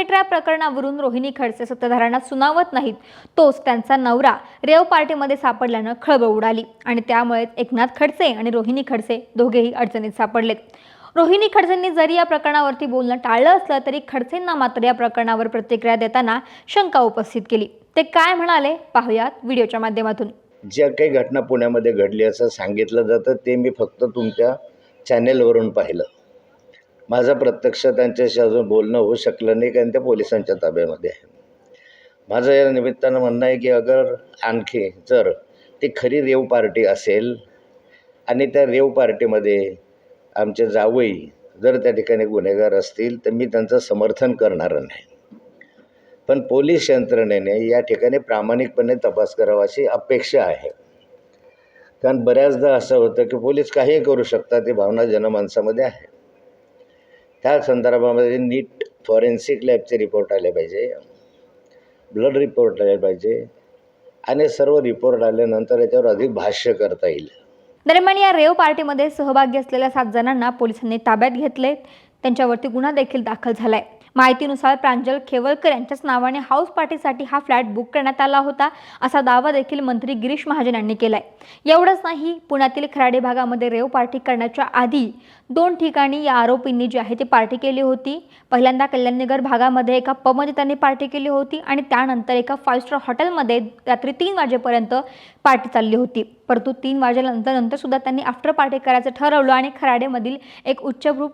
हनी trap प्रकरणावरून रोहिणी खडसे सत्ताधाऱ्यांना सुनावत नाहीत. तोच त्यांचा नवरा रेव पार्टीमध्ये सापडल्यानं खळबळ उडाली आणि त्यामुळेच एकनाथ खडसे आणि रोहिणी खडसे दोघेही अडचणीत सापडलेत. रोहिणी खडसेंनी जरी या प्रकरणावरती बोलणं टाळलं असलं तरी खडसेंना मात्र या प्रकरणावर प्रतिक्रिया देताना शंका उपस्थित केली. ते काय म्हणाले? पाहूयात व्हिडिओच्या माध्यमातून. ज्या काही घटना पुण्यामध्ये घडली असं सांगितलं जातं ते मी फक्त तुमच्या चॅनेलवरून पाहिलं. माझं प्रत्यक्ष त्यांच्याशी अजून बोलणं होऊ शकलं नाही कारण त्या पोलिसांच्या ताब्यामध्ये आहे. माझं या निमित्तानं म्हणणं आहे की अगर आणखी जर ती खरी रेव पार्टी असेल आणि त्या रेव पार्टीमध्ये आमचे जावई जर त्या ठिकाणी गुन्हेगार असतील तर मी त्यांचं समर्थन करणार नाही. पण पोलीस यंत्रणेने या ठिकाणी प्रामाणिकपणे तपास करावा अशी अपेक्षा आहे. कारण बऱ्याचदा असं होतं की पोलीस काहीही करू शकतात ही भावना जनमानसामध्ये आहे. त्या संदर्भामध्ये नीट फॉरेन्सिक लॅबचे रिपोर्ट आले पाहिजे ब्लड रिपोर्ट आले पाहिजे आणि सर्व रिपोर्ट आल्यानंतर याच्यावर अधिक भाष्य करता येईल. दरम्यान या रेव पार्टीमध्ये सहभागी असलेल्या सात जणांना पोलिसांनी ताब्यात घेतले. त्यांच्यावरती गुन्हा देखील दाखल झालाय. माहितीनुसार प्रांजल खेवलकर यांच्याच नावाने हाऊस पार्टीसाठी हा फ्लॅट बुक करण्यात आला होता असा दावा देखील मंत्री गिरीश महाजन यांनी केलाय. एवढंच नाही पुण्यातील खराडे भागामध्ये रेव पार्टी करण्याच्या आधी दोन ठिकाणी या आरोपींनी जी आहे ती पार्टी केली होती. पहिल्यांदा कल्याणनगर भागामध्ये एका पबमध्ये त्यांनी पार्टी केली होती आणि त्यानंतर एका फाईव्ह स्टार हॉटेलमध्ये रात्री तीन वाजेपर्यंत पार्टी चालली होती. परंतु तीन वाजेनंतर नंतर सुद्धा त्यांनी आफ्टर पार्टी करायचं ठरवलं आणि खराडेमधील एक उच्चभ्रू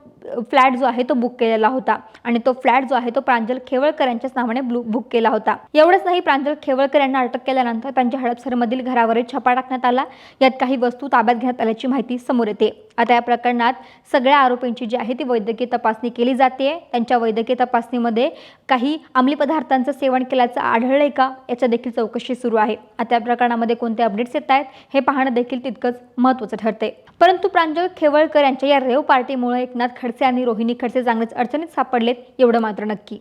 फ्लॅट जो आहे तो बुक केलेला होता. आणि तो फ्लॅट जो आहे तो प्रांजल खेवळकर यांच्याच नावाने ब्लू बुक केला होता. एवढंच नाही प्रांजल खेवळकर यांना अटक केल्यानंतर त्यांच्या हडपसरमधील घरावरील छापा टाकण्यात आला. यात काही वस्तू ताब्यात घेण्यात आल्याची माहिती समोर येते. आता या प्रकरणात सगळ्या आरोपींची जी आहे ती वैद्यकीय तपासणी केली जाते. त्यांच्या वैद्यकीय तपासणीमध्ये काही अंमली पदार्थांचं सेवन केल्याचं आढळलंय का? याच्या देखील चौकशी सुरू आहे. आता या प्रकरणामध्ये कोणते अपडेट्स येत आहेत हे पाहणं देखील तितकंच महत्त्वाचं ठरते परंतु प्रांजल खेवळकर यांच्या या रेव पार्टीमुळे एकनाथ खडसे आणि रोहिणी खडसे चांगलेच अडचणीत सापडलेत एवढं मात्र नक्की.